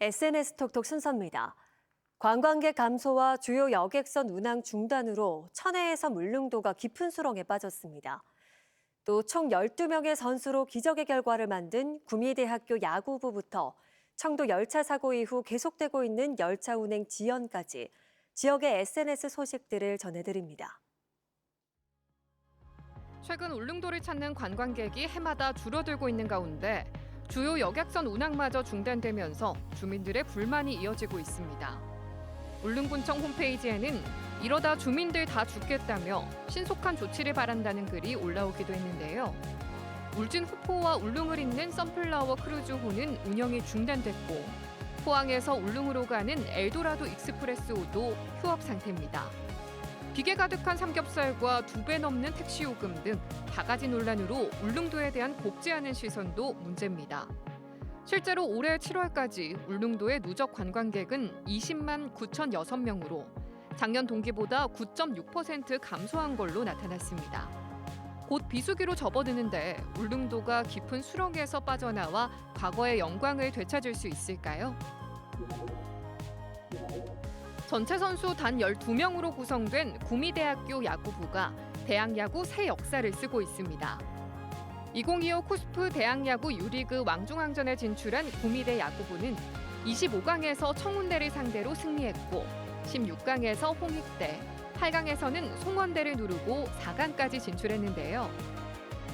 SNS 톡톡 순서입니다. 관광객 감소와 주요 여객선 운항 중단으로 천혜에서 물릉도가 깊은 수렁에 빠졌습니다. 또 총 12명의 선수로 기적의 결과를 만든 구미대학교 야구부부터 청도 열차 사고 이후 계속되고 있는 열차 운행 지연까지 지역의 SNS 소식들을 전해드립니다. 최근 울릉도를 찾는 관광객이 해마다 줄어들고 있는 가운데 주요 여객선 운항마저 중단되면서 주민들의 불만이 이어지고 있습니다. 울릉군청 홈페이지에는 이러다 주민들 다 죽겠다며 신속한 조치를 바란다는 글이 올라오기도 했는데요. 울진 후포와 울릉을 잇는 선플라워 크루즈호는 운영이 중단됐고 포항에서 울릉으로 가는 엘도라도 익스프레스호도 휴업 상태입니다. 비계 가득한 삼겹살과 두 배 넘는 택시 요금 등 바가지 논란으로 울릉도에 대한 곱지 않은 시선도 문제입니다. 실제로 올해 7월까지 울릉도의 누적 관광객은 20만 9,006명으로 작년 동기보다 9.6% 감소한 걸로 나타났습니다. 곧 비수기로 접어드는데 울릉도가 깊은 수렁에서 빠져나와 과거의 영광을 되찾을 수 있을까요? 전체 선수 단 12명으로 구성된 구미대학교 야구부가 대학야구 새 역사를 쓰고 있습니다. 2025 코스프 대학야구 유리그 왕중왕전에 진출한 구미대 야구부는 25강에서 청운대를 상대로 승리했고 16강에서 홍익대, 8강에서는 송원대를 누르고 4강까지 진출했는데요.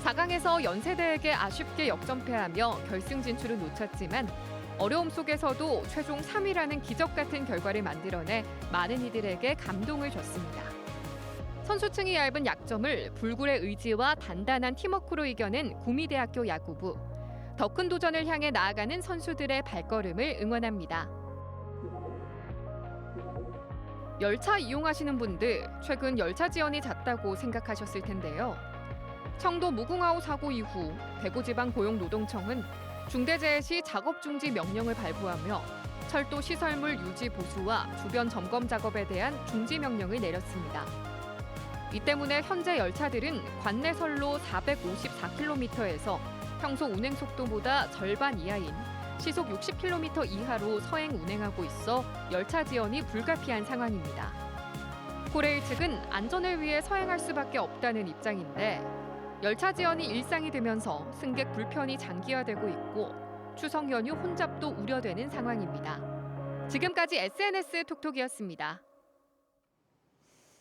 4강에서 연세대에게 아쉽게 역전패하며 결승 진출을 놓쳤지만 어려움 속에서도 최종 3위라는 기적 같은 결과를 만들어내 많은 이들에게 감동을 줬습니다. 선수층이 얇은 약점을 불굴의 의지와 단단한 팀워크로 이겨낸 구미대학교 야구부. 더 큰 도전을 향해 나아가는 선수들의 발걸음을 응원합니다. 열차 이용하시는 분들 최근 열차 지연이 잦다고 생각하셨을 텐데요. 청도 무궁화호 사고 이후 대구지방 고용노동청은 중대재해 시 작업 중지 명령을 발부하며 철도 시설물 유지 보수와 주변 점검 작업에 대한 중지 명령을 내렸습니다. 이 때문에 현재 열차들은 관내선로 454km에서 평소 운행 속도보다 절반 이하인 시속 60km 이하로 서행 운행하고 있어 열차 지연이 불가피한 상황입니다. 코레일 측은 안전을 위해 서행할 수밖에 없다는 입장인데 열차 지연이 일상이 되면서 승객 불편이 장기화되고 있고 추석 연휴 혼잡도 우려되는 상황입니다. 지금까지 SNS 톡톡이었습니다.